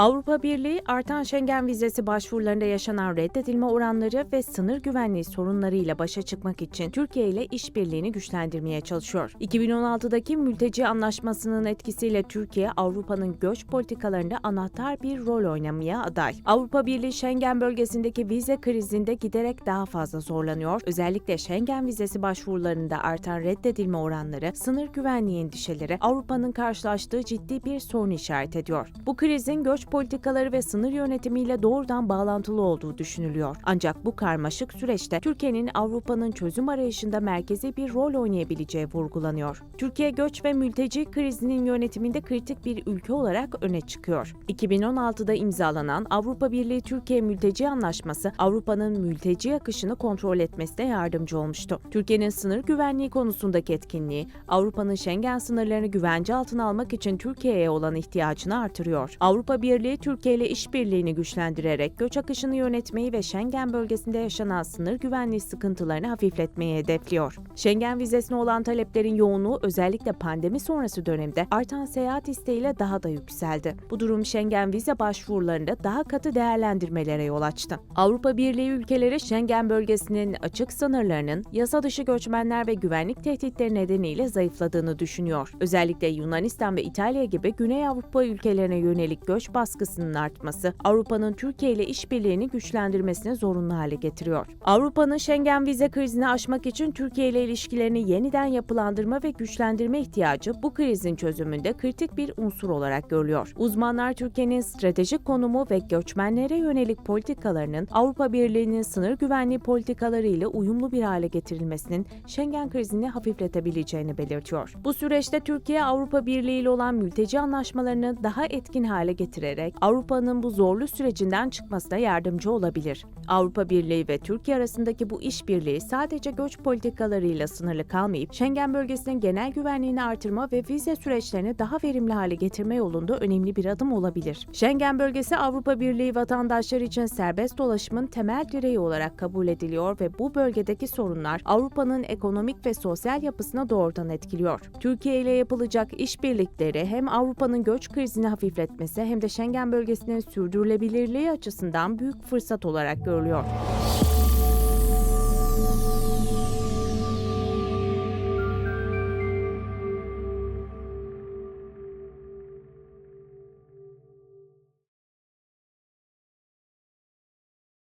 Avrupa Birliği artan Schengen vizesi başvurularında yaşanan reddedilme oranları ve sınır güvenliği sorunlarıyla başa çıkmak için Türkiye ile işbirliğini güçlendirmeye çalışıyor. 2016'daki mülteci anlaşmasının etkisiyle Türkiye Avrupa'nın göç politikalarında anahtar bir rol oynamaya aday. Avrupa Birliği Schengen bölgesindeki vize krizinde giderek daha fazla zorlanıyor. Özellikle Schengen vizesi başvurularında artan reddedilme oranları, sınır güvenliği endişeleri Avrupa'nın karşılaştığı ciddi bir sorun işaret ediyor. Bu krizin göç politikaları ve sınır yönetimiyle doğrudan bağlantılı olduğu düşünülüyor. Ancak bu karmaşık süreçte Türkiye'nin Avrupa'nın çözüm arayışında merkezi bir rol oynayabileceği vurgulanıyor. Türkiye göç ve mülteci krizinin yönetiminde kritik bir ülke olarak öne çıkıyor. 2016'da imzalanan Avrupa Birliği Türkiye Mülteci Anlaşması Avrupa'nın mülteci akışını kontrol etmesine yardımcı olmuştu. Türkiye'nin sınır güvenliği konusundaki etkinliği Avrupa'nın Schengen sınırlarını güvence altına almak için Türkiye'ye olan ihtiyacını artırıyor. Avrupa Birliği Türkiye ile işbirliğini güçlendirerek göç akışını yönetmeyi ve Schengen bölgesinde yaşanan sınır güvenliği sıkıntılarını hafifletmeyi hedefliyor. Schengen vizesine olan taleplerin yoğunluğu özellikle pandemi sonrası dönemde artan seyahat isteğiyle daha da yükseldi. Bu durum Schengen vize başvurularında daha katı değerlendirmelere yol açtı. Avrupa Birliği ülkeleri Schengen bölgesinin açık sınırlarının yasa dışı göçmenler ve güvenlik tehditleri nedeniyle zayıfladığını düşünüyor. Özellikle Yunanistan ve İtalya gibi Güney Avrupa ülkelerine yönelik göç baskısının artması Avrupa'nın Türkiye ile işbirliğini güçlendirmesini zorunlu hale getiriyor. Avrupa'nın Schengen vize krizini aşmak için Türkiye ile ilişkilerini yeniden yapılandırma ve güçlendirme ihtiyacı bu krizin çözümünde kritik bir unsur olarak görülüyor. Uzmanlar Türkiye'nin stratejik konumu ve göçmenlere yönelik politikalarının Avrupa Birliği'nin sınır güvenliği politikaları ile uyumlu bir hale getirilmesinin Schengen krizini hafifletebileceğini belirtiyor. Bu süreçte Türkiye Avrupa Birliği ile olan mülteci anlaşmalarını daha etkin hale getirerek Avrupa'nın bu zorlu sürecinden çıkmasına yardımcı olabilir. Avrupa Birliği ve Türkiye arasındaki bu işbirliği sadece göç politikalarıyla sınırlı kalmayıp Schengen bölgesinin genel güvenliğini artırma ve vize süreçlerini daha verimli hale getirme yolunda önemli bir adım olabilir. Schengen bölgesi Avrupa Birliği vatandaşları için serbest dolaşımın temel direği olarak kabul ediliyor ve bu bölgedeki sorunlar Avrupa'nın ekonomik ve sosyal yapısına doğrudan etkiliyor. Türkiye ile yapılacak işbirlikleri hem Avrupa'nın göç krizini hafifletmesi hem de Schengen bölgesinin sürdürülebilirliği açısından büyük fırsat olarak görülüyor.